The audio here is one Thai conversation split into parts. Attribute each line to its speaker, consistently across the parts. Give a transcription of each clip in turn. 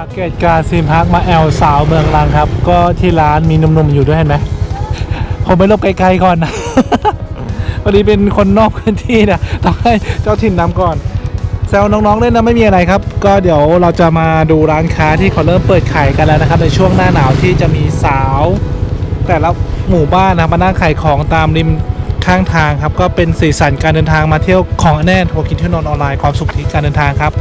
Speaker 1: สังเกตการซีมพักมาแอลสาวเมืองลังครับ ก็ที่ร้านมีหนุ่มๆอยู่ด้วยเห็นไหมผมไปลบไกลๆก่อนนะพอดีเป็นคนนอกพื้นที่นะต้องให้เจ้าถิ่นนำก่อนแซวน้องๆเล่นนะไม่มีอะไรครับ ก็เดี๋ยวเราจะมาดูร้านค้าที่เขาเริ่มเปิดขายกันแล้วนะครับ ในช่วงหน้าหนาวที่จะมีสาว แต่ละหมู่บ้านนะมานั่งขายของตามริมข้างทางครับ ก็เป็นสีสันการเดินทางมาเที่ยวของแน่นโทรกินเที่ยวนอนออนไลน์ความสุขที่การเดินทางครับ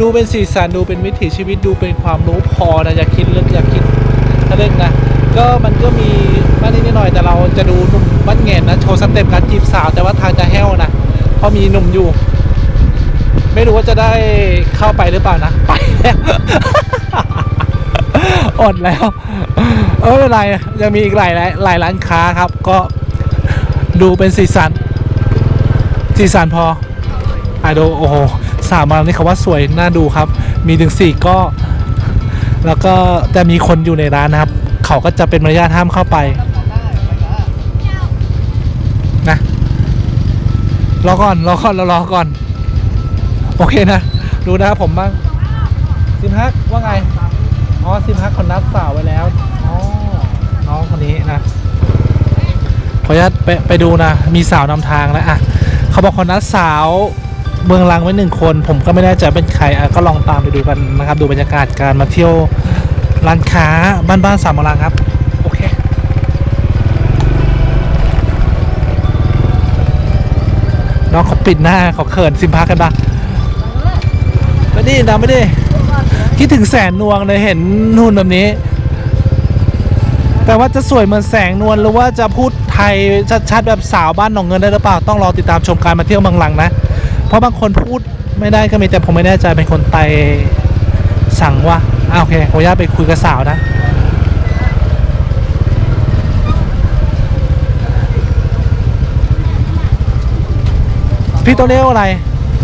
Speaker 1: ดูเป็นสีสันดูเป็นวิถีชีวิตดูเป็นความรู้พอนะอย่าคิดลึกอย่าคิดทะลึ่งนะก็มันก็มีบ้านนิดหน่อยแต่เราจะดูหนุ่มบ้านแงนนะโชว์สเต็ปการจีบสาว แต่ว่าทางจะแห้วนะเพราะมีหนุ่มอยู่ ไม่รู้ว่าจะได้เข้าไปหรือเปล่านะไปแล้วอดแล้วเออไม่เป็นไรยังมีอีกหลายหลายหลายร้านค้าครับ ก็ดูเป็นสีสันสีสันพออะดูโอ้โห สามวันนี้เขาว่าสวยน่าดูครับ มีถึงสี่ก็ แล้วก็จะมีคนอยู่ในร้านนะครับ เขาก็จะเป็นมารยาทห้ามเข้าไปนะรอก่อนรอก่อนรอรอก่อน โอเคนะดูนะครับผมบ้างซิมฮักว่าไงอ๋อซิมฮักคนนัดสาวไว้แล้วอ๋อน้องคนนี้นะขออนุญาตไปไปดูนะ มีสาวนำทางแล้วอะเขาบอกคนนัดสาว เมืองลังไว้หนึ่งคน ผมก็ไม่แน่ใจเป็นใครอะก็ลองตามไปดูกันนะครับ ดูบรรยากาศการมาเที่ยวร้านค้าบ้านบ้านๆสามเมืองลังครับโอเคน้องเขาปิดหน้าเขาเขินซิมพักกันปะไม่ได้นะไม่ได้คิดถึงแสนนวงเลยเห็นนู่นแบบนี้ แต่ว่าจะสวยเหมือนแสงนวลหรือว่าจะพูดไทยชัดๆแบบสาวบ้านหนองเงินได้หรือเปล่า ต้องรอติดตามชมการมาเที่ยวเมืองลังนะ เพราะบางคนพูดไม่ได้ก็มีแต่ผมไม่แน่ใจเป็นคนไตสั่งว่าอ่าโอเคขออนุญาตไปคุยกับสาวนะพี่ต้องเรียกว่าอะไร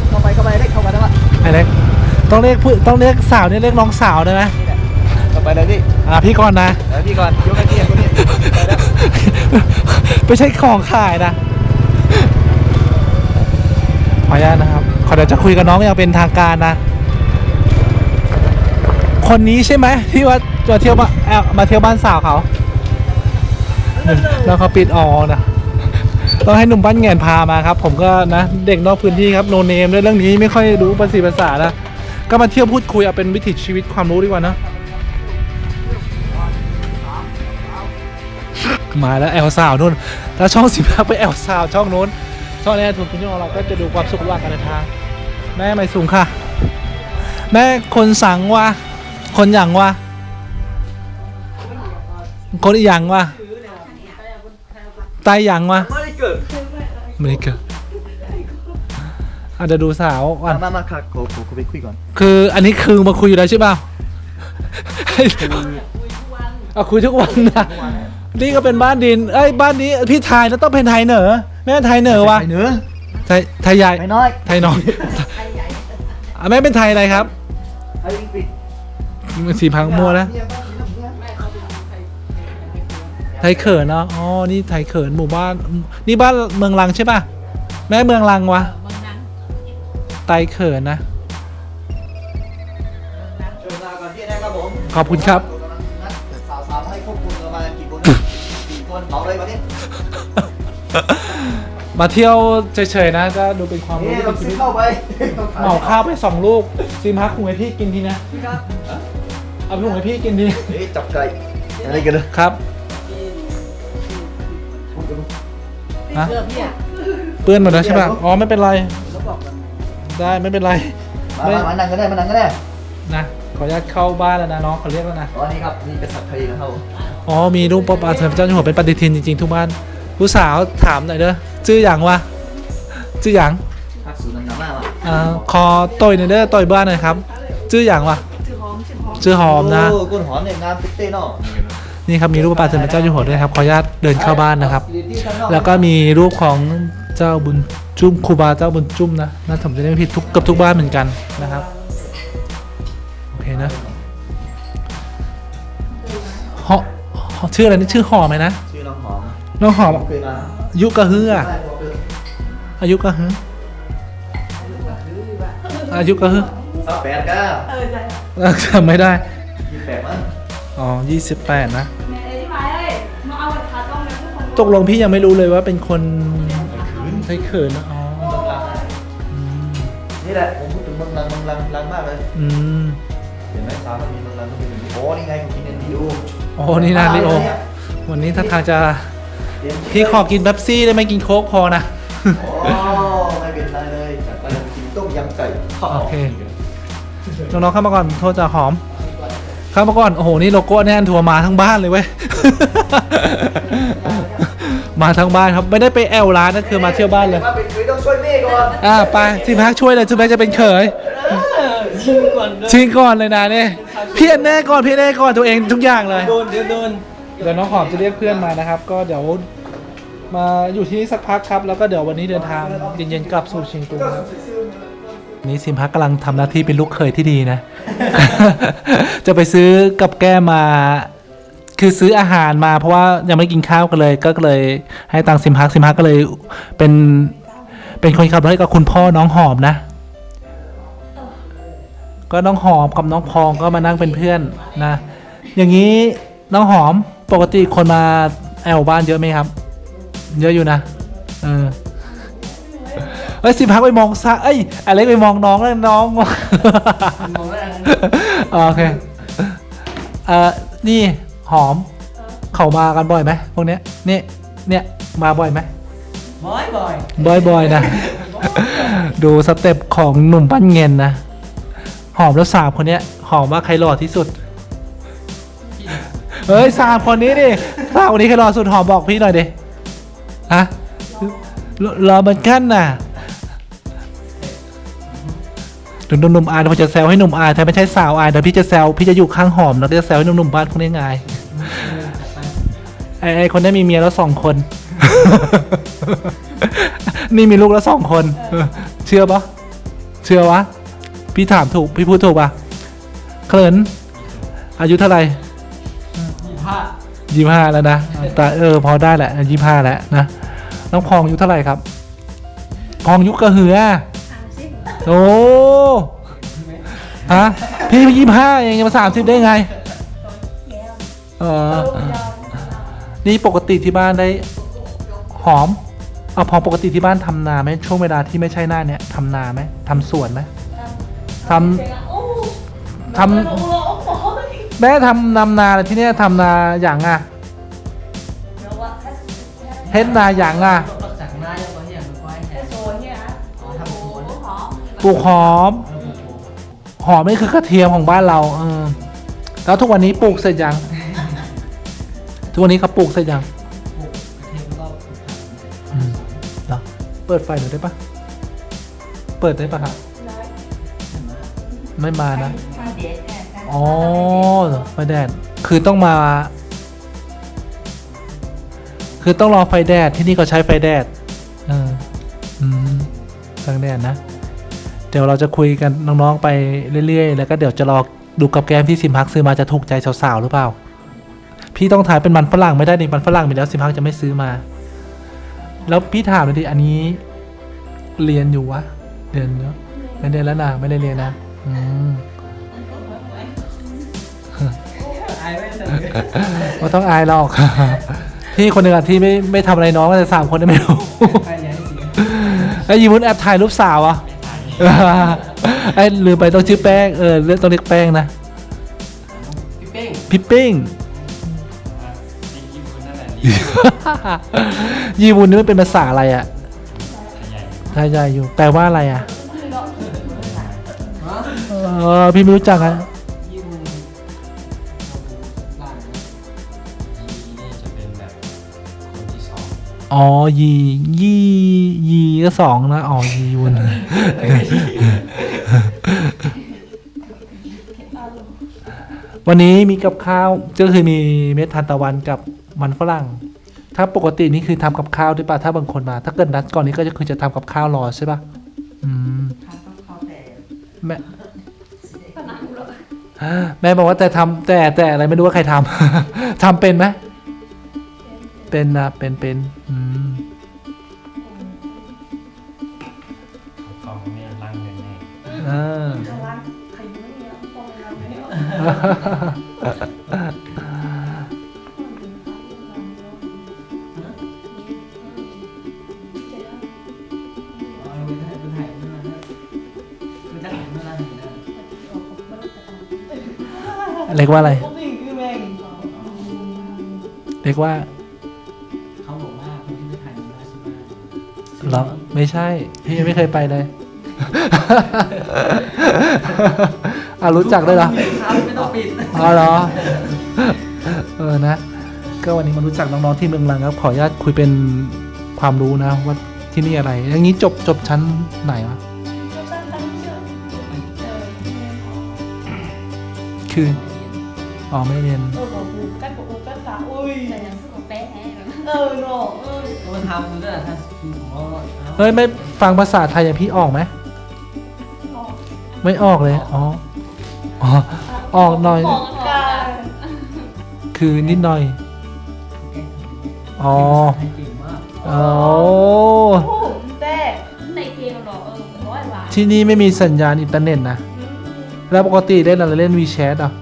Speaker 2: เข้าไปเข้าไปได้เข้าไปแล้วอะ
Speaker 1: ไอเล็กต้องเรียกผู้ต้องเรียกสาวนี่เรียกน้องสาวได้ไหม
Speaker 2: นี่แหละเข้าไปเลยพี่
Speaker 1: อ่าพี่ก่อนนะ
Speaker 2: เดี๋ยวพี่ก่อนยกให้พี่คนนี้ไปแล้ว
Speaker 1: ไม่ใช่ของขายนะ ขออนุญาตนะครับขอเดี๋ยวจะคุยกับน้องอย่างเป็นทางการนะ คนนี้ใช่ไหมที่ว่าจะเที่ยวมาแอบมาเที่ยวบ้านสาวเขาแล้วเขาปิดออนะต้องให้หนุ่มบ้านแงนพามาครับ ผมก็นะเด็กนอกพื้นที่ครับโนเนมด้วยเรื่องนี้ไม่ค่อยรู้ภาษีภาษานะก็มาเที่ยวพูดคุยเอาเป็นวิถีชีวิตความรู้ดีกว่านะมาแล้วแอลสาวนู่นแล้วช่องสิบห้าไปแอลสาวช่องนู้น ช่องนี้ถูกกินช่องเราก็จะดูความสุขระหว่างการเดินทางแม่ไม่สูงค่ะ แม่คนสั่งว่าคนอย่างว่าคนอีหยังว่าไตอย่างว่า
Speaker 2: ไม่ได้เกิด
Speaker 1: ไม่ได้เกิดอาจจะดูสาวก่อน
Speaker 2: มามาค่ะโคโคไปคุยก่อน
Speaker 1: คืออันนี้คือมาคุยอยู่แล้วใช่เปล่าเอาคุยทุกวันนะนี่ก็เป็นบ้านดิน เอ้ยบ้านนี้พี่ไทยแล้วต้องเป็นไทยเหนอ แม่ไทยเหนอวะ
Speaker 2: ไปเนื้อ
Speaker 1: ไทยไทยใหญ่
Speaker 2: ไปน้อย
Speaker 1: ไทยน้อยอะแม่เป็นไทยอะไรครับ
Speaker 2: ไอ้ปิด
Speaker 1: มันสีพังมัวนะไทยเขินเนาะอ๋อนี่ไทยเขินหมู่บ้าน นี่บ้านเมืองลังใช่ป่ะแม่เมืองลังวะไทยเขินนะ
Speaker 2: เชิญมาก่อนที่นะครับผม
Speaker 1: ขอบคุณครับ
Speaker 2: นัดสาวสาวๆให้ควบคุมประมาณกี่คนกี่คนบอกเลยวันนี้
Speaker 1: มาเที่ยวเฉยๆนะก็ดูเป็นความรู้
Speaker 2: นี่
Speaker 1: เป็
Speaker 2: เรา
Speaker 1: นชี
Speaker 2: ซื้อ
Speaker 1: วิต
Speaker 2: เข้าไป
Speaker 1: เหมาข้าวไปสองลูกซีมักคุงให้พี่กินทีนะ
Speaker 2: พี่ครับ
Speaker 1: เอาไปหุงให้พี่กินที
Speaker 2: เฮ้ยจับไก่อะไรกันเลย
Speaker 1: ครับฮะเปื้อนหมดแล้วใช่ป่ะอ๋อไม่เป็นไรได้ไม่เป็นไร
Speaker 2: มามามานั่งกันได้มานั่งกันได้
Speaker 1: นะขออนุญาตเข้าบ้านแล้วนะน้องเขาเรียกแล้วนะ
Speaker 2: อ๋อนี่ครับนี่เป็นสัตว์ไทยนะครับผม
Speaker 1: อ๋อมีรูปประปาเสริมเจ้าอยู่หัวเป็นปฏิทินจริงๆทุกบ้าน ผู้สาวถามหน่อยเด้อชื่ออย่างวะชื่ออย่าง
Speaker 2: พักสูนย์น้ำหน้ามา
Speaker 1: อ่าคอต่อยหน่อยเด้อต่อยบ้านหน่อยครับชื่ออย่างวะชื่อหอมนะ
Speaker 2: โอ้ก้นหอมเนี่ยงามติ๊กเต้เนาะ
Speaker 1: นี่ครับมีรูปพระบาทสมเด็จเจ้าอยู่หัวด้วยครับขออนุญาตเดินเข้าบ้านนะครับ แล้วก็มีรูปของเจ้าบุญจุ้มครูบาเจ้าบุญจุ้มนะน่าผมจะไม่ผิดทุกเกับทุกบ้านเหมือนกันนะครับโอเคนะหอหอชื่ออะไรนี่ชื่อหอมไหมนะ
Speaker 2: ชื่อ น้องหอม
Speaker 1: น้องหอม
Speaker 2: เคยมา
Speaker 1: อายุกระฮืออะ
Speaker 2: ใช่ผมเคย
Speaker 1: อายุกระฮืออายุกระฮือ
Speaker 2: สามแปดก้า
Speaker 3: เออใช่
Speaker 1: เออจำไม่ได้
Speaker 2: ยี่แปดมั้ง
Speaker 1: อ๋อยี่สิบแปดนะ
Speaker 3: แม่ที่มาเลยมาเอาบัตรขาต้องนะทุกคน
Speaker 1: ตกลงพี่ยังไม่รู้เลยว่าเป็นคนใช้เขินนะอ๋ออืม
Speaker 2: นี่แหละผมพูดถึงเมืองลังเมืองลังลังมากเลย
Speaker 1: อืม
Speaker 2: เห็นไหมสามมันมีเมืองลังมันมีอย่างนี้โอ้นี่ไงกูกินเอ็นดีดู
Speaker 1: โอ้นี่นะลิโอวันนี้ถ้าทางจะ พี่ขอกินเป๊ปซี่ได้ไหมกินโค้กพอนะ
Speaker 2: โอ้ไม่เป็นไรเลยจัดไปเลยกินต้มยำไก่
Speaker 1: โอเค น้องๆเข้ามาก่อน โทษจะหอม เข้ามาก่อน โอ้โห นี่โลโก้แน่นทัวร์มาทั้งบ้านเลยเว้ย มาทั้งบ้านครับ ไม่ได้ไปแอลร้านนะคือมาเที่ยวบ้านเลย
Speaker 2: ว่าเป็นเคยต้องช่วยแม่ก่อน
Speaker 1: อ่าไปสิพักช่วยเลยสิพักจะเป็นเขยชิงก่อนชิงก่อนเลยนะเนี่ยพี่แน่ก่อนพี่แน่ก่อนตัวเองทุกอย่างเลย
Speaker 4: โดนเดี๋ยวโดน
Speaker 1: เดี๋ยวน้องหอมจะเรียกเพื่อนมานะครับ ก็เดี๋ยว มาอยู่ที่นี่สักพักครับ แล้วก็เดี๋ยววันนี้เดินทางเย็นๆกลับสู่เชียงตุงครับนี่ซิมพักกำลังทำหน้าที่เป็นลูกเขยที่ดีนะ จะไปซื้อกับแก้มมา คือซื้ออาหารมาเพราะว่ายังไม่ได้กินข้าวกันเลย ก็เลยให้ตังค์ซิมพักซิมพักก็เลยเป็นเป็นคนขับรถให้กับคุณพ่อน้องหอมนะ ก็น้องหอมกับน้องพองก็มานั่งเป็นเพื่อนนะ อย่างนี้น้องหอมปกติคนมาแอลบ้านเยอะไหมครับ เยอะอยู่นะ เออเอ้ยสิพักไปมองซะเอ้ยอะไรไปมองน้องแล้วน้อง
Speaker 4: มองแล้ว
Speaker 1: โอเค เอ่อ นี่หอม เขามากันบ่อยไหมพวกเนี้ย นี่ เนี่ย มาบ่อยไหม
Speaker 4: บอยบอย
Speaker 1: บ่อยๆนะ ดูสเต็ปของหนุ่มปั้นเงินนะ หอมแล้วสามคนเนี้ย หอมว่าใครหล่อที่สุด เฮ้ยสามคนนี้ดิสามคนนี้ใครหล่อสุดหอมบอกพี่หน่อยดิ ฮะหล่อหล่อเหมือนกันน่ะถึงหนุ่มๆอายเดี๋ยวผมจะแซวให้หนุ่มอายแต่ไม่ใช่สาวอายเดี๋ยวพี่จะแซวพี่จะอยู่ข้างหอมแล้วก็จะแซวให้หนุ่มๆบ้านพวกนี้ไงไอ้ไอ้คนนี้มีเมียแล้วสองคน นี่มีลูกแล้วสองคนเออเชื่อปะเชื่อวะ พี่ถามถูก พี่พูดถูกปะเขิน อายุเท่าไหร่
Speaker 4: ยี่ห้า
Speaker 1: ยี่ห้าแล้วนะแต่เออพอได้แหละยี่ห้าแล้วนะน้องพองอายุเท่าไหร่ครับ พองยุคกระเหือ
Speaker 3: สามสิบ
Speaker 1: โอ้ฮะพี่ยี่ห้าเองจะมาสามสิบได้ไง
Speaker 3: แก้ว
Speaker 1: เออ
Speaker 3: ลูกยาว
Speaker 1: นี่ปกติที่บ้านได้หอมเอาพอปกติที่บ้านทำนาไหมช่วงเวลาที่ไม่ใช่หน้าเนี้ยทำนาไหมทำสวนไหมทำ
Speaker 3: โอ้
Speaker 1: ทำ
Speaker 3: โอ้โหโอ้โห
Speaker 1: แม่ทำนำนาที่เนี่ยทำนาอย่างอะ
Speaker 3: เดี๋ยวว่าแค่
Speaker 1: เฮ็ดนาอย่างอะ
Speaker 4: นอกจากหน้ายังก็เห็นก็ให้แท
Speaker 3: แค่
Speaker 4: น
Speaker 3: โซนเนี่ยนะ
Speaker 4: อ๋อทำสวน
Speaker 3: โอ้โหหอม
Speaker 1: ปลูกหอม หอมนี่คือกระเทียมของบ้านเราเออแล้วทุกวันนี้ปลูกเสร็จยัง ทุกวันนี้เขาปลูกเสร็จยัง
Speaker 4: เทียมก็
Speaker 1: อืมเหรอเปิดไฟหน่อยได้ปะเปิดได้ปะครับ ไม่มานะ อ๋อไฟแดด คือต้องมา คือต้องรอไฟแดดที่นี่ก็ใช้ไฟแดดเอออืมทางแดดนะ เดี๋ยวเราจะคุยกันน้องๆไปเรื่อยๆ แล้วก็เดี๋ยวจะรอดูกับแกมที่ซิมพักซื้อมาจะถูกใจสาวๆหรือเปล่า พี่ต้องถ่ายเป็นมันฝรั่งไม่ได้ดิมันฝรั่งมีแล้วซิมพักจะไม่ซื้อมา แล้วพี่ถามเลยดิอันนี้ เรียนอยู่วะเรียนเนาะไม่เรียนแล้วนะไม่ได้เรียนนะ อืม
Speaker 4: ไม่ได้
Speaker 1: ไม่ต้องอายหรอกพี่คนหนึ่งอะที่ไม่ไม่ทำอะไรน้องแต่สามคนนี่ไม่รู้
Speaker 4: ใครย้ายสี
Speaker 1: ไอ้ยีมุนแอบถ่ายรูปสาวอะไอ้ลืมไปต้องชื่อแป้งเออเรียกต้องเรียกแป้งนะ
Speaker 4: พี่เป้ง
Speaker 1: พี่ปิ้ง
Speaker 4: พี่กิมคนนั่นแหละ
Speaker 1: ยีมุนนี่มันเป็นภาษาอะไรอะไทยใหญ่อยู่ แปลว่าอะไรอะเออพี่ไม่รู้จักอะ
Speaker 4: อง
Speaker 1: อ๋อ ยี ยี่ยีก็สองนะ อ๋อ ยีวุนวันนี้มีกับข้าวก็คือมีเม็ดทานตะวันกับมันฝรั่ง ถ้าปกตินี่คือทำกับข้าวด้วยป่ะถ้าบางคนมา ถ้าเกิดนัดก่อนนี้ก็จะคือจะทำกับข้าวรอใช่ป่ะอืมแม่แม่บอกว่าแต่ทำแต่แต่อะไรไม่รู้ว่าใครทำทำเป็นไหม เป็นนะเป็นเป็นอืม
Speaker 4: ของเนี่ยรังแน่
Speaker 1: เออ
Speaker 3: ระวัง
Speaker 1: เรียกว่าอะไรเรียกว่า
Speaker 4: เขา ไม่ใช่
Speaker 1: พี่ยังไม่เคยไปเลย อ่ะรู้จักด้วยเหรอ
Speaker 4: ครับไม่ต้องปิด
Speaker 1: อ๋อเหรอ เออนะ ก็วันนี้มารู้จักน้องๆที่เมืองลังครับ ขออนุญาตคุยเป็นความรู้นะ ว่าที่นี่อะไร อย่างนี้จบจบชั้นไหนวะ
Speaker 3: 就当当这呃
Speaker 1: คือ อ๋อไม่เรียน
Speaker 3: ôi bỏ bù cắt bỏ bù cắt cả ôi
Speaker 5: แต่ยังสู้กับแป๊ะแฮะ
Speaker 3: นอน ôi
Speaker 4: มันทำด้วยถ้าคือผมว่า
Speaker 1: เฮ้ยไม่ฟังภาษาไทยอย่างพี่ออกไหมไม่ออกเลย อ๋อ อ๋อ ออกหน่อยคือนิดหน่อย อ๋ออ๋อ
Speaker 3: Ồ, tệ
Speaker 5: ในเกมหรอเออร้อยหาน
Speaker 1: ที่นี่ไม่มีสัญญาณอินเทอร์เน็ตนะ แล้วปกติเล่นอะไรเล่นวีแชทอะ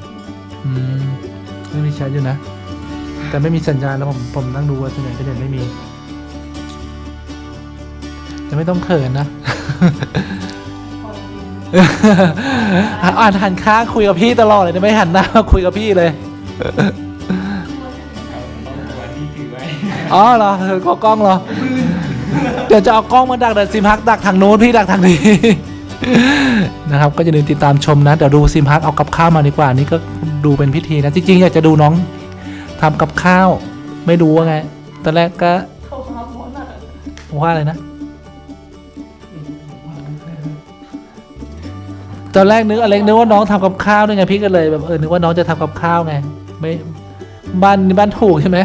Speaker 1: อืมเล่นวีแชทอยู่นะ แต่ไม่มีสัญญาณแล้วผมผมนั่งดูว่าสัญญาณอินเทอร์เน็ตไม่มี แต่ไม่ต้องเขินนะ อ่านหันข้างคุยกับพี่ตลอดเลยนะไม่หันหน้ามาคุยกับพี่เลย
Speaker 4: วันนี้ถือไว้
Speaker 1: อ๋อเหรอเออก็กล้องเหรอ เดี๋ยวจะเอากล้องมาดักเดี๋ยวซิมฮักดักทางโน้นพี่ดักทางนี้ นะครับก็จะเดินติดตามชมนะเดี๋ยวดูซิมฮักเอากับข้าวมาดีกว่านี่ก็ดูเป็นพิธีนะจริงๆอยากจะดูน้องทำกับข้าว ไม่รู้ว่าไงตอนแรกก็ว่าอะไรนะตอนแรกนึกอเล็กนึกว่าน้องทำกับข้าวด้วยไงพี่ก็เลยแบบเออนึกว่าน้องจะทำกับข้าวไงไม่บ้านนี่บ้านถูกใช่ไหม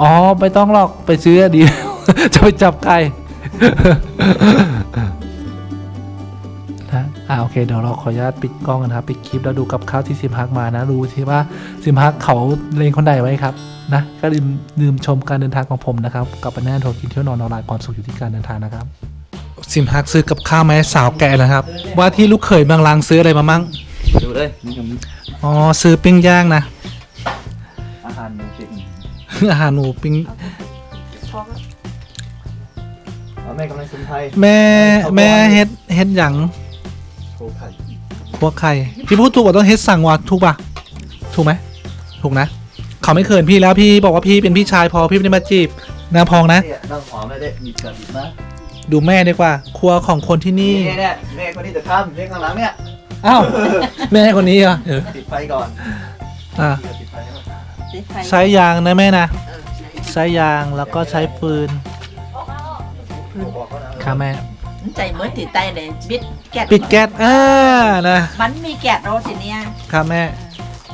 Speaker 1: อ๋อไม่ต้องหรอกไปซื้อดีจะไปจับไก่ นะอ่าโอเคเดี๋ยวเราขออนุญาตปิดกล้องกันนะครับ ปิดคลิปแล้วดูกับข้าวที่ซิมฮักมานะรู้สิว่าซิมฮักเขาเลงคนใดไว้ครับนะก็ลืมลืมชมการเดินทางของผมนะครับกับปันแน่โทรกินเที่ยวนอนออนไลน์ความสุขอยู่ที่การเดินทางนะครับซิมฮักซื้อกับข้าวมาให้สาวแก่นะครับ ว่าที่ลูกเขยบางลางซื้ออะไรมามั่ง
Speaker 2: ดูเลยนี่ก็มี
Speaker 1: อ๋อซื้อปิ้งย่างนะ
Speaker 2: อาหารหมูปิ้ง
Speaker 1: อาหารหนูปิ้ง
Speaker 2: เอาแม่กำลังสมุนไพร
Speaker 1: แม่แม่เฮ็ดเฮ็ดหยัง
Speaker 2: โคไข่
Speaker 1: พวกใครพี่พูดถูกกว่าต้องเฮ็ดสั่งวะถูกปะถูกไหมถูกนะ เขาไม่เขินพี่แล้วพี่บอกว่าพี่เป็นพี่ชายพอพี่ไม่ได้มาจีบนาพองนะ
Speaker 2: เนี่ยน้องหอมไม่ได้มีเกิดอีกนะ
Speaker 1: ดูแม่ดีกว่า ครัวของคนที่นี่
Speaker 2: นี่เนี่ยแม่คนนี้จะทำเรื่องข้างหลังเนี่ย
Speaker 1: อ้าวแม่คนนี้เหรอเออ
Speaker 2: ติดไฟก่อน
Speaker 1: อะ
Speaker 2: ติดไฟก่อน
Speaker 3: để phải
Speaker 1: ใช้ยางนะแม่นะ ใช้ยางแล้วก็ใช้ฟืน
Speaker 2: บอกเขานะ
Speaker 1: ค่ะแม่
Speaker 6: chạy mới thì tay để biết kẹt
Speaker 1: ปิดแก๊สอ่านะ
Speaker 6: bắn mi kẹt đó thì nha
Speaker 1: ค่ะแม่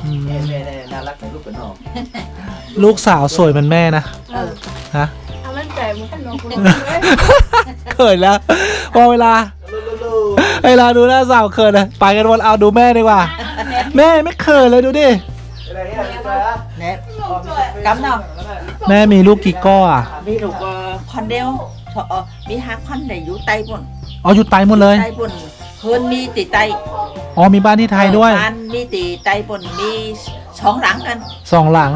Speaker 1: อืม
Speaker 2: แม่แม่แม่น่ารักเป็นลูกเป็นหอม
Speaker 1: ลูกสาวสวยเหมือนแม่นะ
Speaker 6: ừ.
Speaker 1: ฮะ
Speaker 3: à bên trẻ một cái nó cũng
Speaker 1: เขินแล้วพอเวลาเวลาดูหน้าสาวเขินเลยไปกันวันเอาดูแม่ดีกว่า แม่ไม่เขินเลยดูดิ
Speaker 2: อะไรเนี่ยจ๊ะ
Speaker 6: nè cắm nào
Speaker 1: แม่มีลูกกี่ ก้ออะ
Speaker 6: mi đủ con đeo cho ờ, mi hát con để vú tay buồn
Speaker 1: อ๋ออยู่ไตหมดเลย
Speaker 6: tay buồn hơn mi tỉ tay
Speaker 1: อ๋อมีบ้านที่ไทยด้วย
Speaker 6: ban mi tỉ tay buồn mi sóng rắn ăn
Speaker 1: สองหลัง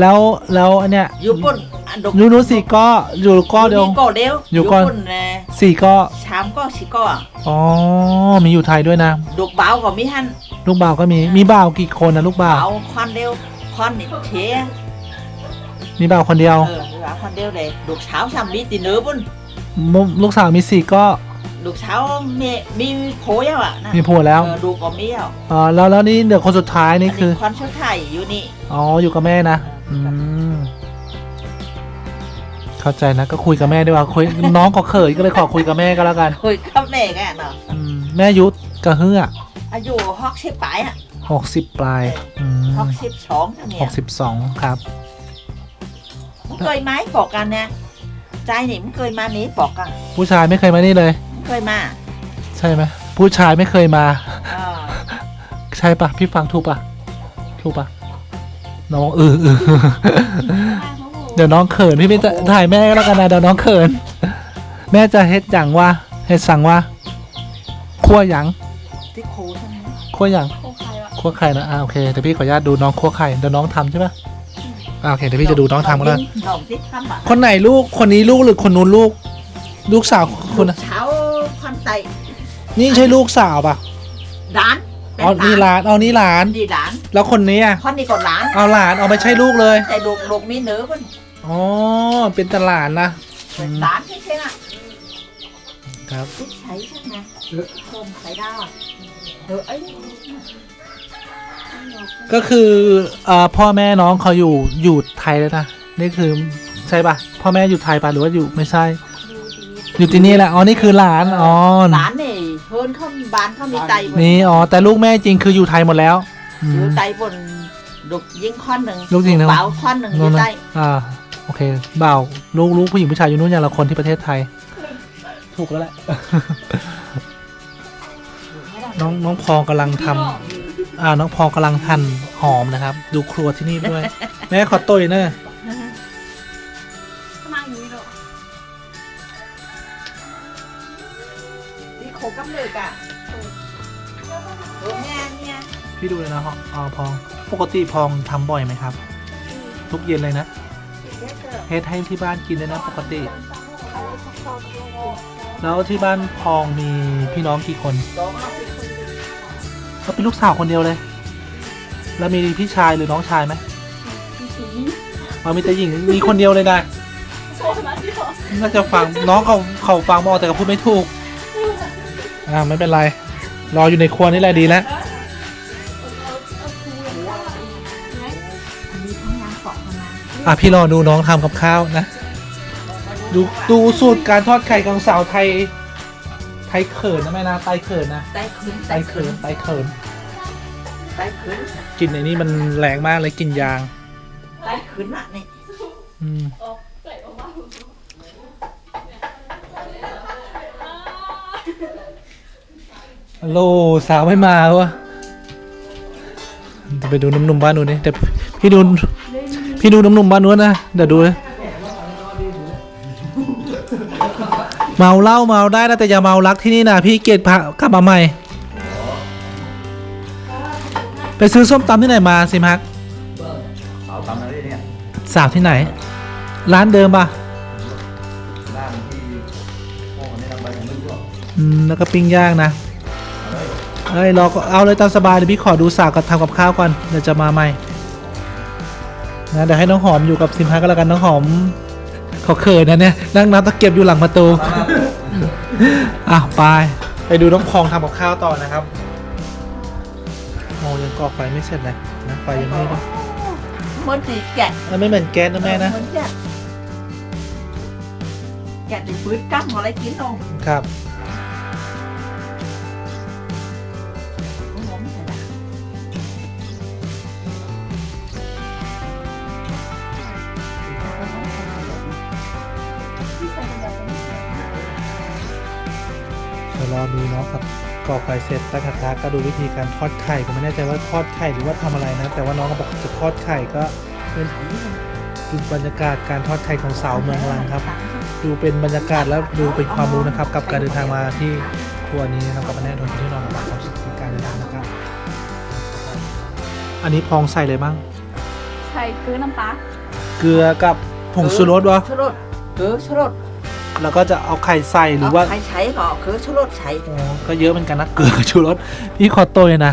Speaker 1: แล้วแล้วอันเนี้ย
Speaker 6: vú buồn ăn đục
Speaker 1: ยูนูสี่ก้ออยู่ก้อเดียว
Speaker 6: mi cổ đeo
Speaker 1: Vú
Speaker 6: vú
Speaker 1: con.
Speaker 6: buồn nè
Speaker 1: สี่ก้อ
Speaker 6: xám có xí có à
Speaker 1: อ๋อมีอยู่ไทยด้วยนะ
Speaker 6: đục báo của mi hăn
Speaker 1: ลูกบ่าวก็มีมีบ่าวกี่คนนะลูกบ่าว
Speaker 6: báo con đeo con để chế
Speaker 1: มีบ่าวคนเดียว
Speaker 6: ừ báo con đeo để đục sáo xăm mi tỉ nớ buồn
Speaker 1: มุลูกสาวมีสี่ก้อ
Speaker 6: đục sáo mi mi phối à ạ
Speaker 1: มีผัวแล้ว
Speaker 6: Ờ, đục có mi à
Speaker 1: อ๋อแล้วแล้วนี่เดี๋ยวคนสุดท้ายนี่คือ
Speaker 6: con số thầy อยู่นี่
Speaker 1: อ๋ออยู่กับแม่นะอืมเข้าใจนะก็คุยกับแม่ดีกว่าคุยน้องก็เขยก็เลยขอคุยกับแม่ก็แล้วกัน
Speaker 6: คุยกับแม่กันเนาะ
Speaker 1: อืมแม่ยุทธกระเฮือ
Speaker 6: อายุหกสิบปลายอะ
Speaker 1: หกสิบปลายอืม
Speaker 6: หกสิบสองท่านเนี่
Speaker 1: ห
Speaker 6: ย
Speaker 1: กสิบสองครับ
Speaker 6: มึง เคยไหมบอกกันนะใจนี่มึงเคยมานี้บอกกัน
Speaker 1: ผู้ชายไม่เคยมานี่เลย
Speaker 6: มึงเคยมา
Speaker 1: ใช่ไหมผู้ชายไม่เคยมา
Speaker 6: อ่า
Speaker 1: ใช่ปะพี่ฟังถูกปะถูกปะน้องเออเออเดี๋ยวน้องเขินพี่ไม่จะถ่ายแม่ก็แล้วกันนะเดี๋ยวน้องเขิน แม่จะเฮ็ดอย่างว่าเฮ็ดสั่งว่าคั่วหยัง
Speaker 6: ที่ครูท่าน
Speaker 1: คั่วอย่าง
Speaker 5: โคใครวะ
Speaker 1: คั่วไข่นะอ่าโอเคเดี๋ยวพี่ขออนุญาตดูน้องคั่วไข่เดี๋ยวน้องทำใช่ปะ อ่าโอเคเดี๋ยวพี่จะดูน้องทำกันแล้ว
Speaker 6: น้องที่ทำอะ
Speaker 1: คนไหนลูกคนนี้ลูกหรือคนนู้นลูก ลูกสาวคนนะ
Speaker 6: เช้าคนไต
Speaker 1: นี่ใช่ลูกสาวปะ
Speaker 6: ร้านเป็
Speaker 1: อ๋อนี่หลานอ๋อนี่หลาน
Speaker 6: ดีร้าน
Speaker 1: แล้วคนนี้อะ
Speaker 6: คนนี้ก็ร้าน
Speaker 1: เอาหลานเอาไม่ใช่ลูกเลย
Speaker 6: แต่ลูกลูกมีเนื้อคน
Speaker 1: อ๋อเป็นตหลานนะ
Speaker 6: เป็นร้านใช่ไหม
Speaker 1: ครับ
Speaker 6: ที่ใช้ใช่ไหมเพิ่มไข่ดาวอะเออไอ้
Speaker 1: ก็คือเอ่อพ่อแม่น้องเขาอยู่อยู่ไทยแล้วนะนี่คือใช่ปะพ่อแม่อยู่ไทยปะหรือว่าอยู่ไม่ใช่ อยู่ที่นี่แหละอ๋อนี่คือหลานอ๋อ
Speaker 6: ร้านนี่เพิ่นเขามีบ้านเขามีไตบน
Speaker 1: นี่อ๋อแต่ลูกแม่จริงคืออยู่ไทยหมดแล้วอืม
Speaker 6: อยู่ไตบนลูกยิงค้อนหนึ่ง
Speaker 1: ลูกยิงหนึ่ง
Speaker 6: เปล่าค้อนหนึ่งอ
Speaker 1: นู่
Speaker 6: ยู่
Speaker 1: นนะ
Speaker 6: ไต
Speaker 1: อ่าโอเคบ่าวลูกลูกผู้หญิงผู้ชายอยู่นู่นอย่างละคนที่ประเทศไทย ถูกแล้วแหละน้องน้องพอกำลังทำ อ่าน้องพอกำลังหั่นหอมนะครับ ดูครัวที่นี่ด้วย แม่ขอตุยเนอะ
Speaker 5: ทำไมอย่างนี้หรอ
Speaker 6: ที่โคกับเลือกอะเออเนี่ยเนี่ย
Speaker 1: พี่ดูเลยนะฮะอ๋อพอง ปกติพองทำบ่อยไหมครับ ทุกเย็นเลยนะเฮ็ดให้ที่บ้านกินเลยนะปกติ แล้วที่บ้านพองมีพี่น้องกี่คน
Speaker 6: สอง เอาไปคน
Speaker 1: ก็เป็นลูกสาวคนเดียวเลย แล้วมีพี่ชายหรือน้องชายไหม
Speaker 5: มีสี
Speaker 1: อ๋อมีแต่หญิงมีคนเดียวเลยนะ
Speaker 5: โซนมาที่หรอ
Speaker 1: น่าจะฟังน้องเขาเขาฟังไม่ออกแต่ก็พูดไม่ถูก อ่าไม่เป็นไร รออยู่ในครัวนี่แหละดีแล้ว
Speaker 6: มีทั้งน้ำเกาะทั้งน้ำ
Speaker 1: อะพี่รอดูน้องทำกับข้าวนะ ดูดูสูตรการทอดไข่ของสาวไทย ไทยเขินนะแม่นะไตเขินนะ
Speaker 6: ไตขึ้น
Speaker 1: ไตเขินไตเขิน
Speaker 6: ไตขึ้น
Speaker 1: กลิ่นไอ้นี่มันแรงมากเลยกลิ่นยาง
Speaker 6: ไตขึ้นอะนี่
Speaker 1: อืม
Speaker 5: ออกใส่ออกมา
Speaker 1: ฮัลโหลสาวไม่มาวะจะไปดูหนุ่มๆบ้านนู้นนี่แต่พี่ดูพี่ดูหนุ่มๆบ้านนู้นนะเดี๋ยวดูนะ เมาเหล้าเมาได้นะแต่อย่าเมารักที่นี่นะพี่เกลียดพากลับมาใหม่ ไปซื้อส้มตำที่ไหนมาสิมัก
Speaker 2: สาวทำอะไรเนี่ย
Speaker 1: สาวที่ไหน ร้านเดิมปะ
Speaker 2: ร้านที่พวกคนนี้ทำไปผมไม่รู้หรอก
Speaker 1: อืมแล้วก็ปิ้งย่างนะเอ้ยรอก็เอาเลยตามสบายเดี๋ยวพี่ขอดูสาวกับทำกับข้าวก่อนเดี๋ยวจะมาใหม่นะเดี๋ยวให้น้องหอมอยู่กับซิมฮักก็แล้วกันน้องหอม เขาเขินนะเนี่ยนั่งน้ำตะเกียบอยู่หลังประตู อะไป ไปดูน้องพองทำกับข้าวต่อนะครับโอ้ยังก่อไฟไม่เสร็จเลยนะไฟยังไม่ได้
Speaker 6: เหมันสีแกะ
Speaker 1: มันไม่เหมือนแก๊สนะแม่นะ
Speaker 6: เหมือนแกะแกะในปืนกั้มอะไรกินลง
Speaker 1: ครับะครับก่อไฟเสร็จตั้งกระทะก็ดูวิธีการทอดไข่ก็ไม่แน่ใจว่าทอดไข่หรือว่าทำอะไรนะ แต่ว่าน้องก็บอกจะทอดไข่ก็เป็นดูบรรยากาศการทอดไข่ของสาวเมืองลังครับ ดูเป็นบรรยากาศแล้วดูเป็นความรู้นะครับ กับการเดินทางมาที่ทัวร์นี้นะครับกับแน่นอนที่นอนกับความสุขในการเดินทางนะครับ อันนี้พองใส่เลยบ้าง
Speaker 5: ใส่คือน้ำปลา
Speaker 1: เกลือกับผงชูรสวะ
Speaker 6: ชูรสเกลือชูรส
Speaker 1: แล้วก็จะเอาไข่ใส่หรือว่า
Speaker 6: ใครใช้ก็เกลือชูรสใช้
Speaker 1: อ๋อก็เยอะเหมือนกันนะเกลือกับชูรสพี่ขอโตยนะ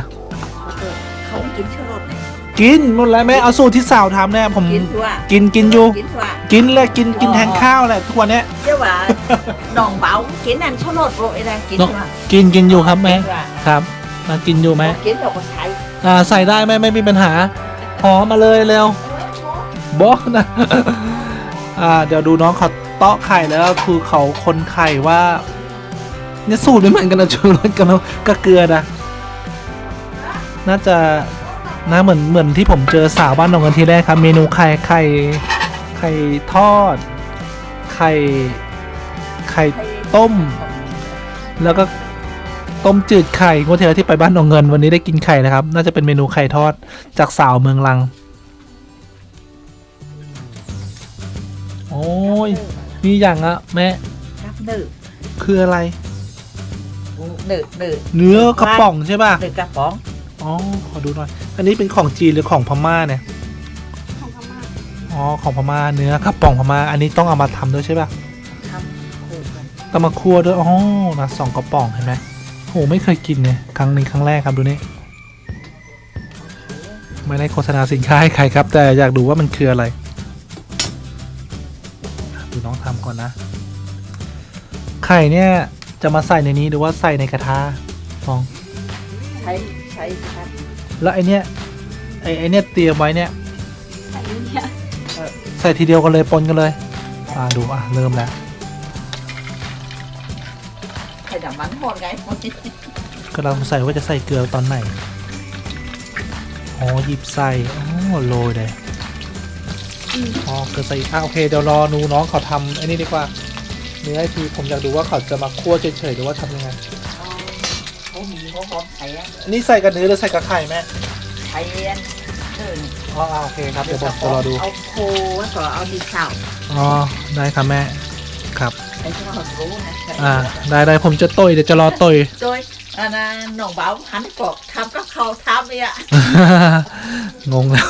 Speaker 6: เขาไม่กินชูรสเนี่ย
Speaker 1: กินหมดแล้วแม่เอาสูตรที่สาวทำเนี่ยผม
Speaker 6: กินทั่ว
Speaker 1: กินกินอยู่
Speaker 6: กินทั่ว
Speaker 1: กินเลยกินกินแทนข้าวแหละทุกวันเนี้ย
Speaker 6: เจ้าว่าน้องเบากินนั่นชูรสโรยนะกิน
Speaker 1: เนอะ
Speaker 6: ทั่ว
Speaker 1: กินกินอยู่ครับแม่
Speaker 6: กินทั่ว
Speaker 1: ครับมากินอยู่ไหม
Speaker 6: กินเราก็ใช้
Speaker 1: อ่าใส่ได้ไหมไม่มีปัญหาหอมมาเลยเร็วบอกนะ อ่าเดี๋ยวดูน้องเขาเตาะไข่แล้วคือเขาคนไข่ว่าเนี่ยสูตรไม่เหมือนกันนะชูรสกับน้ำกับเกลือนะน่าจะนะเหมือนเหมือนที่ผมเจอสาวบ้านหนองกันทีแรกครับ เมนูไข่ไข่ไข่ทอด ไข่ไข่ต้ม แล้วก็ต้มจืดไข่งวดที่แล้วที่ไปบ้านหนองเงินวันนี้ได้กินไข่นะครับ น่าจะเป็นเมนูไข่ทอดจากสาวเมืองลัง โอ้ย มีอย่างอะแม่
Speaker 6: ครับหนึ่ง
Speaker 1: คืออะไร
Speaker 6: หนึ่งหนึ่ง
Speaker 1: เนื้อกระป๋องใช่ป่ะ
Speaker 6: หนึ่งกระป๋อง
Speaker 1: อ๋อขอดูหน่อย อันนี้เป็นของจีนหรือของพม่าเนี่ย
Speaker 5: ของพม่า
Speaker 1: อ๋อของพม่าเนื้อกระป๋องพม่าอันนี้ต้องเอามาทำด้วยใช่ป่ะ
Speaker 6: ทำคู่กัน
Speaker 1: ต้องมาคั่วด้วยอ๋อนะสองกระป๋องเห็นไหมโหไม่เคยกินเนี่ยครั้งนี้ครั้งแรกครับดูนี่ไม่ได้โฆษณาสินค้าให้ใครครับ แต่อยากดูว่ามันคืออะไรดูน้อง ทำก่อนนะ ไข่เนี่ยจะมาใส่ในนี้หรือว่าใส่ในกระทะฟอง
Speaker 6: ใช้ใช้ครับ
Speaker 1: แล้วไอเนี้ยไอไอเนี้ยเตรียมไว้เนี่ย
Speaker 5: แต่นี่เนี่ย
Speaker 1: ใส่ทีเดียวกันเลยปนกันเลย อ่าดูอะเริ่มแล้ว
Speaker 6: ใช้น้ำมันหมดไง
Speaker 1: กำลังสงสัยว่าจะใส่เกลือตอนไหน อ๋อหยิบใส่อ๋อโรยเลย อ๋อเกลือใส่อีกอะโอเคเดี๋ยวรอดูน้องเขาทำไอ้นี่ดีกว่าเนื้อไอทีผมอยากดูว่าเขาจะมาคั่วเฉยๆหรือว่าทำยังไง
Speaker 6: เขามีเขาพร้อมใช้อะ
Speaker 1: อันนี้ใส่กับเนื้อหรือใส่กับไข่แม่
Speaker 6: ใช้เรียนเออ
Speaker 1: อ๋ออะโอเคครับเดี๋ยวผมจะรอดู
Speaker 6: เอาโคแล้วก็เอาดินเสา
Speaker 1: อ๋อได้ครับแม่ครับ
Speaker 6: ไอ้ที่เรารู้นะ
Speaker 1: อ่า ได้ได้ผมจะต่อยเดี๋ยวจะรอต่อย
Speaker 6: โดยอันนั้นหน่องเบาหันกอกทำกับเขาทำเนี่ย
Speaker 1: งงแล้ว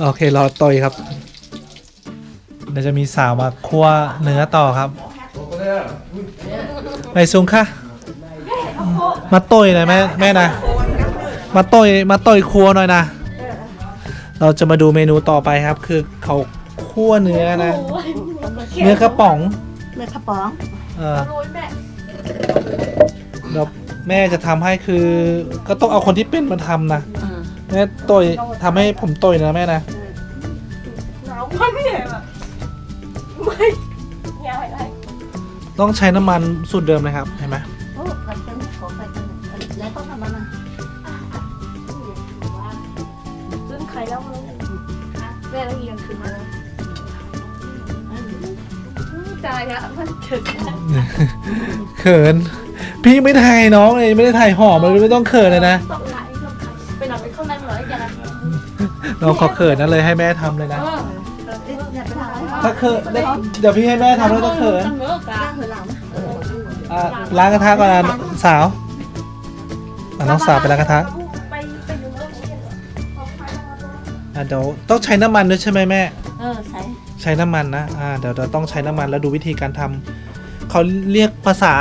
Speaker 1: โอเครอต่อยครับ เดี๋ยวจะมีสาวมาคั่วเนื้อต่อครับไปซุงค่ะ มาต่อยหน่อยแม่แม่นะ มาต่อยมาต่อยครัวหน่อยนะ เราจะมาดูเมนูต่อไปครับ คือเขาคั่วเนื้อนะ เนื้อกระป๋อง
Speaker 3: เลือกกระป๋อง
Speaker 1: เออ
Speaker 5: โรยแม่
Speaker 1: แล้วแม่จะทำให้คือ ก็ต้องเอาคนที่เป็นมาทำนะแม่ต่อยทำให้ผมต่อยนะแม่นะ
Speaker 5: หนาวมันไม่เห็นแบบไม่เนี่ยอะไร
Speaker 1: ต้องใช้น้ำมันสูตรเดิมเลยครับเห็นไหม
Speaker 3: ใจ
Speaker 5: อะมันถึง
Speaker 1: เขิน พี่ไม่ถ่ายน้องเลยไม่ได้ถ่ายหอมเลยไม่ต้องเขินเลยนะ
Speaker 5: ต้องไหลต้องไหลไปหนักไปข้างในเหรออย่างนั้น
Speaker 1: น้องขอเขินนั่นเลยให้แม่ทำเลยนะ
Speaker 5: เออ
Speaker 3: เนี่ยไปทำอะไร
Speaker 1: ถ้าเขินเดี๋ยวพี่ให้แม่ทำแล้วจะเขิน
Speaker 5: ต้องเลิกอะ
Speaker 3: ตั้งเธอหลังนะ
Speaker 1: อะล้างกระทะก่อนนะสาวอะน้องสาวไปล้างกระทะ
Speaker 5: ไปไปดูเรื่องนี้กันเหรอเอาไปเอาไป
Speaker 1: อะเดี๋ยวต้องใช้น้ำมันด้วยใช่ไหมแม่
Speaker 3: เออใส่
Speaker 1: ใช้น้ำมันนะอ่าเดี๋ยวเราต้องใช้น้ำมันแล้วดูวิธีการทำเขาเรียกภาษา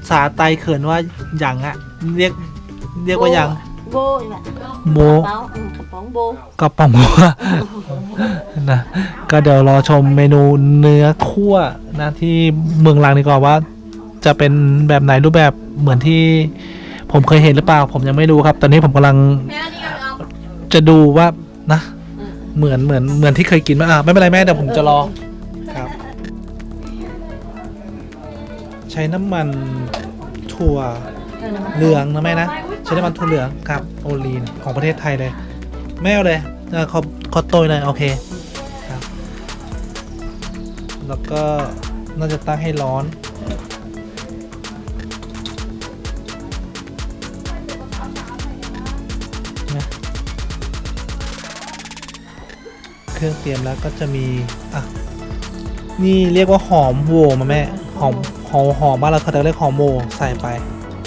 Speaker 1: ภาษาไตเขินว่าหยังอะเรียกเรียกว่าหยัง
Speaker 3: โบอีกแบบ
Speaker 1: โม
Speaker 3: กระเป๋าอืมกระป๋องโบ
Speaker 1: กระป๋องหัวนะก็เดี๋ยวรอชมเมนูเนื้อคั่วนะที่เมืองลางดีกว่าว่า จะเป็นแบบไหนรูปแบบเหมือนที่ผมเคยเห็นหรือเปล่า ผมยังไม่รู้ครับ ตอนนี้ผมกำลัง
Speaker 5: แม่นี่เอา
Speaker 1: จะดูว่านะ เหมือนเหมือนเหมือนที่เคยกินไหมอะไม่เป็นไรแม่เดี๋ยวผมจะรอครับ ใช้น้ำมันถั่ว
Speaker 3: เออ
Speaker 1: เหลืองนะแม่นะใช้น้ำมันถั่วเหลืองครับโอลีนของประเทศไทยเลย แม่เอาเลยเออขอขอโตยหน่อยโอเคครับ แล้วก็น่าจะตั้งให้ร้อน เครื่องเตรียมแล้วก็จะมีอะนี่เรียกว่าหอมโวมาแม่หอมหอมหอมบ้านเราเขาจะเรียกหอมโวใส่ไป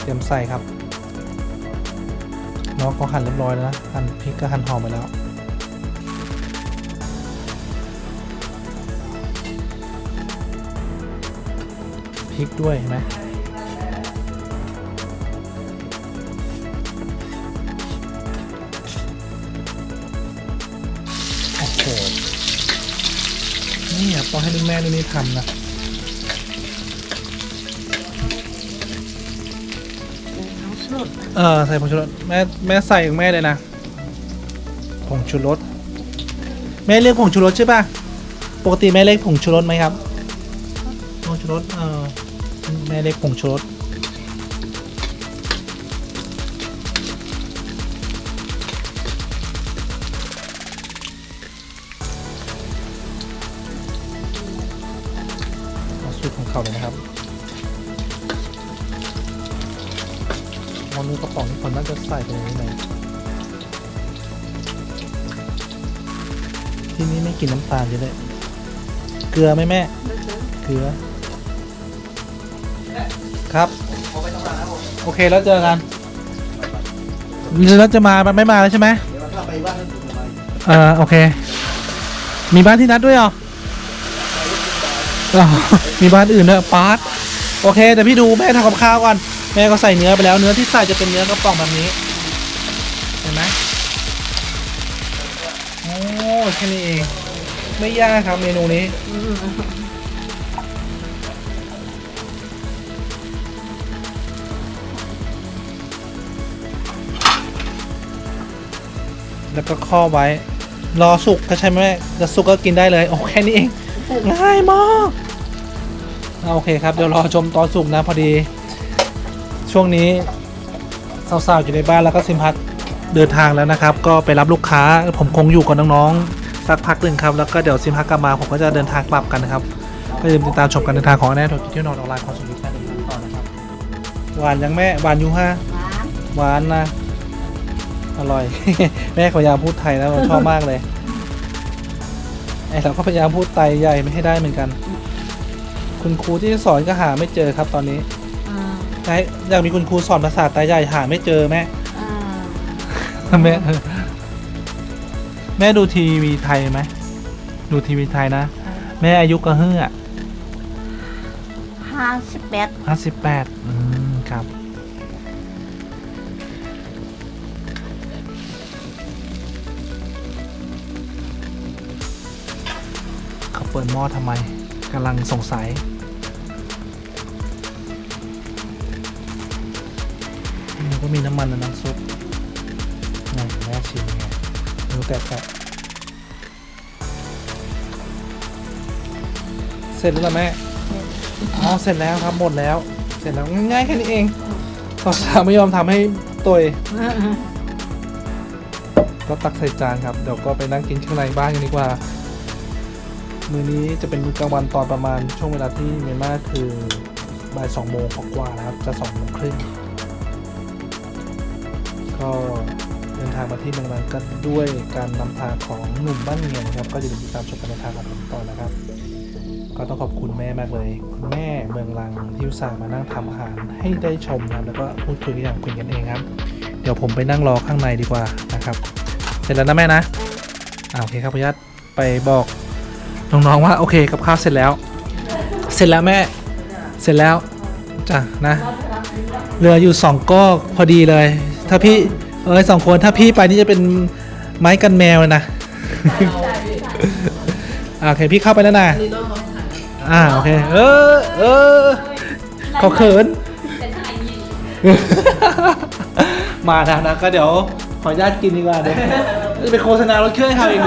Speaker 1: เตรียมใส่ครับน้องก็หั่นเรียบร้อยแล้วนะหั่นพริกก็หั่นหอมไปแล้วพริกด้วยเห็นไหม ต้องให้ลูกแม่ลูกนี้ทำนะ
Speaker 3: เอาสุด
Speaker 1: เออใส่ผงชูรสแม่แม่ใส่ของแม่เลยนะผงชูรสแม่เรียกผงชูรสใช่ป่ะปกติแม่เรียกผงชูรสไหมครับผงชูรสเออแม่เรียกผงชูรส เอาสูตรของเขาเลยนะครับมอนูกระป๋องนี่คนน่าจะใส่ไปในนี้ไหนที่นี่ไม่กินน้ำตาลเยอะเลย เกลือไหมแม่ เกลือ ครับ
Speaker 2: ผมไปทำงานนะผม
Speaker 1: โอเคแล้วเจอกัน
Speaker 2: ค
Speaker 1: แล้วจะมาไม่มาแล้วใช่ไหม
Speaker 2: เดี๋ยวถ้าไปบ้านนั่นผมจะไป
Speaker 1: เออโอเค มีบ้านที่นัดด้วยเหรออ๋อ มีบ้านอื่นด้วยปาร์ตโอเคแต่พี่ดูแม่ทำกับข้าวก่อนแม่ก็ใส่เนื้อไปแล้วเนื้อที่ใส่จะเป็นเนื้อกระป๋องแบบนี้ เห็นไหมโอ้แค่นี้เองไม่ยากครับเมนูนี้แล้วก็ข้อไว้ รอสุกก็ใช่ไหมจะสุกก็กินได้เลย โอ้แค่นี้เอง ง่ายมากอะโอเคครับ เดี๋ยวรอชมตอนสุกนะพอดี ช่วงนี้สาวๆอยู่ในบ้านแล้วก็ซิมพัทเดินทางแล้วนะครับ ก็ไปรับลูกค้าผมคงอยู่กับน้องๆสักพักหนึ่งครับ แล้วก็เดี๋ยวซิมพัทกลับมาผมก็จะเดินทางกลับกันนะครับก็อย่าลืมติดตามชมการเดินทางของแน่ทอกิเที่ยวนอนออนไลน์ของสุริยะเดินทางต่อนะครับหวานยังแม่หวานอยู่ฮะ
Speaker 3: หวาน
Speaker 1: หวานนะอร่อย แม่พยายามพูดไทยนะผมชอบมากเลย ไอเราก็พยายามพูดไตใหญ่ไม่ให้ได้เหมือนกัน คุณครูที่สอนก็หาไม่เจอครับตอนนี้
Speaker 3: อ่า
Speaker 1: ใช่อยากมีคุณครูสอนภาษาไตใหญ่หาไม่เจอแม่
Speaker 3: อ่า
Speaker 1: แม่แม่ดูทีวีไทยไหมดูทีวีไทยนะ แม่อายุก็เฮือ
Speaker 3: ห้าสิบแปด
Speaker 1: ห้าสิบแปดอืมครับ ปิดหม้อทำไมกำลังสงสัยนี่ก็มีน้ำมันและน้ำซุปไงแม่ชิมไงดูแต่แต่เสร็จแล้วเหรอแม่ อ๋อ เสร็จแล้วครับ หมดแล้ว เสร็จแล้วง่ายๆแค่นี้เองสาวๆไม่ยอมทำให้ตัวเองก็ตักใส่จานครับ เดี๋ยวก็ไปนั่งกินข้างในบ้านกันดีกว่า มื้อนี้จะเป็นมื้อกลางวันตอนประมาณช่วงเวลาที่เมียนมาคือบ่ายสองโมงกว่าๆนะครับ จะสองโมงครึ่งก็เดินทางมาที่เมืองลังกันด้วยการนำทางของหนุ่มบ้านเมียนะครับ ก็อย่าลืมติดตามชมการเดินทางของผมต่อนะครับ ก็ต้องขอบคุณแม่มากเลย คุณแม่เมืองลังที่อุตส่าห์มานั่งทำอาหารให้ได้ชมนะครับแล้วก็พูดคุยกันอย่างคุยกันเองครับ เดี๋ยวผมไปนั่งรอข้างในดีกว่านะครับ เสร็จแล้วนะแม่นะอ่าโอเคครับพยัดไปบอก น้องๆว่าโอเคกับข้าวเสร็จแล้ว เสร็จแล้วแม่เสร็จแล้วจ้ะนะเหลืออยู่สองก้อพอดีเลย ถ้าพี่เอ้ยสองคนถ้าพี่ไปนี่จะเป็นไม้กันแมวเลยนะอ่าโอเคพี่เข้าไปแล้วนะอ่าโอเคเออเออขอเขินมานะนะก็เดี๋ยวขออนุญาตกินดีกว่าเดี๋ยวจะไปโฆษณารถเครื่องให้เขาอีก